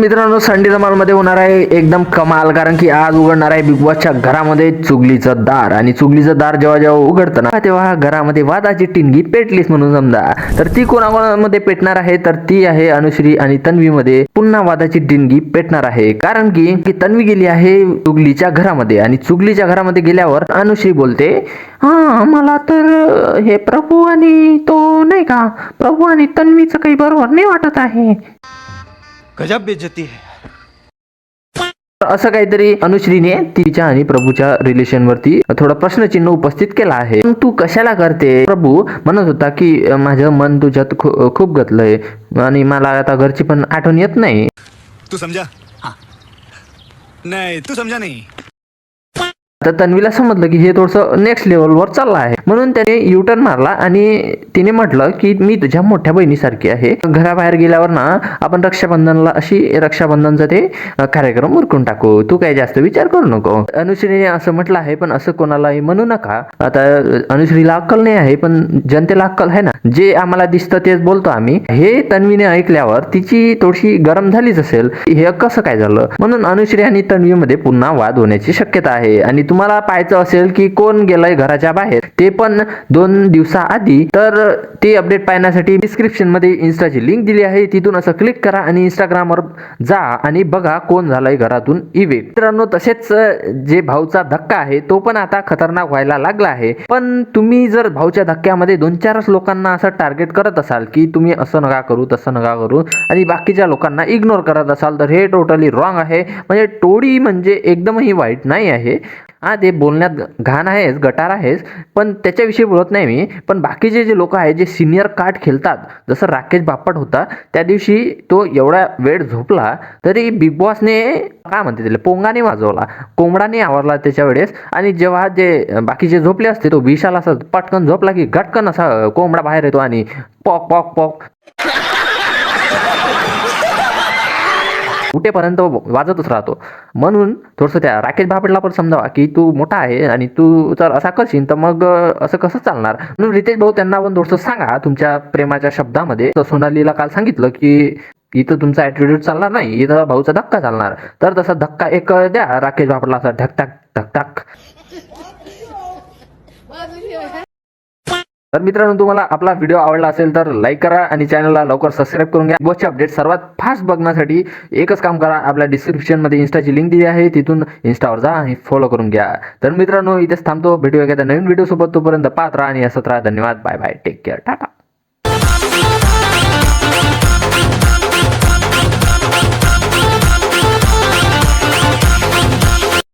मित्रांनो संडे मध्ये होणार आहे एकदम कमाल कारण की आज उघडणार आहे बिग बॉसच्या घरामध्ये चुगलीचं दार. आणि चुगलीचं दार जेव्हा जेव्हा उघडतं ना तेव्हा घरामध्ये वादाची टिनगी पेटलीच म्हणून समजा. तर ती कोणाकोणामध्ये पेटणार आहे? तर ती आहे अनुश्री आणि तन्वीमध्ये पुन्हा वादाची टिनगी पेटणार आहे. कारण की की तन्वी गेली आहे चुगलीच्या घरामध्ये. आणि चुगलीच्या घरामध्ये गेल्यावर अनुश्री बोलते हा मला तर हे प्रभू आणि तो नाही का? प्रभू आणि तन्वीचं काही बरोबर नाही वाटत आहे. गजब बेइज्जती है। असं काहीतरी अनुश्रीने तिच्या आणि प्रभूच्या रिलेशन वरती थोडं प्रश्नचिन्ह उपस्थित केला आहे. "मग तू कशाला करते? प्रभू म्हणत होता की "अं, माझं मन तुझ्यात खूप गतलंय आणि मला आता घरची पण आठवण येत नाही. तू समझा हाँ. नहीं तू समझा नहीं. तर तन्वीला समजलं की हे थोडंसं नेक्स्ट लेवलवर चाललं आहे. म्हणून त्याने युटर्न मारला आणि तिने म्हटलं की मी तुझ्या मोठ्या बहिणीसारखी आहे. घराबाहेर गेल्यावर ना आपण रक्षाबंधनला अशी रक्षाबंधनचा ते कार्यक्रम उरकून टाकू. तू काही जास्त विचार करू नको. अनुश्रीने असं म्हटलं आहे पण असं कोणालाही म्हणू नका. आता अनुश्रीला अक्कल नाही आहे पण जनतेला अक्कल आहे ना. जे आम्हाला दिसतं तेच बोलतो आम्ही. हे तन्वीने ऐकल्यावर तिची थोडीशी गरम झालीच असेल. हे कसं काय झालं? म्हणून अनुश्री आणि तन्वीमध्ये पुन्हा वाद होण्याची शक्यता आहे. आणि तुम्हाला पाहायचं असेल की कोण गेलंय घराच्या बाहेर ते पण दोन दिवसाआधी तर ते अपडेट पाहण्यासाठी डिस्क्रिप्शनमध्ये इन्स्टाची लिंक दिली आहे. तिथून असं क्लिक करा आणि इंस्टाग्रामवर जा आणि बघा कोण झालंय घरातून इव्हेंट मित्रांनो तसेच जे भाऊचा धक्का आहे तो पण आता खतरनाक व्हायला लागला आहे. पण तुम्ही जर भाऊच्या धक्क्यामध्ये दोन चारच लोकांना असं टार्गेट करत असाल की तुम्ही असं नका करू तसं नका करू आणि बाकीच्या लोकांना इग्नोर करत असाल तर हे टोटली रॉंग आहे. म्हणजे टोळी म्हणजे एकदमही वाईट नाही आहे. हा ते बोलण्यात घाण आहेच गटार आहेस पण त्याच्याविषयी बोलत नाही मी. पण बाकीचे जे लोक आहेत जे सिनियर कार्ड खेळतात जसं राकेश बापट होता त्या दिवशी तो एवढा वेळ झोपला तरी बिग बॉसने काय म्हणते त्याला पोंगाने वाजवला कोंबडाने आवरला त्याच्या वेळेस. आणि जेव्हा जे बाकीचे झोपले असते तो विशाल असा पटकन झोपला की गटकन असा कोंबडा बाहेर येतो आणि पॉक पॉक पॉक. उठेपर्यंत वाजतच राहतो. म्हणून थोडंसं त्या राकेश बापडला पण समजावा की तू मोठा आहे आणि तू जर असा करशील तर मग असं कसं चालणार? म्हणून रितेश भाऊ त्यांना पण थोडंसं सांगा तुमच्या प्रेमाच्या शब्दामध्ये. तर सोनालीला काल सांगितलं की इथं तुमचा ॲटिट्यूड चालणार नाही. इथं भाऊचा धक्का चालणार. तर तसा धक्का एक द्या राकेश बापडला असा ढकटाक ढकटाक तर मित्रांनो तुम्हाला आपला व्हिडिओ आवडला असेल तर लाईक करा आणि चॅनलला लवकर सबस्क्राईब करून घ्या. बॉसचे अपडेट सर्वात फास्ट बघण्यासाठी एकच काम करा. आपल्या डिस्क्रिप्शनमध्ये इन्स्टाची लिंक दिली आहे. तिथून इन्स्टावर जा आणि फॉलो करून घ्या. तर मित्रांनो इथेच थांबतो. भेटूया एखाद्या नवीन व्हिडिओ सोबत. तोपर्यंत पाहत राहा आणि असत राहा. धन्यवाद. Bye bye take care tata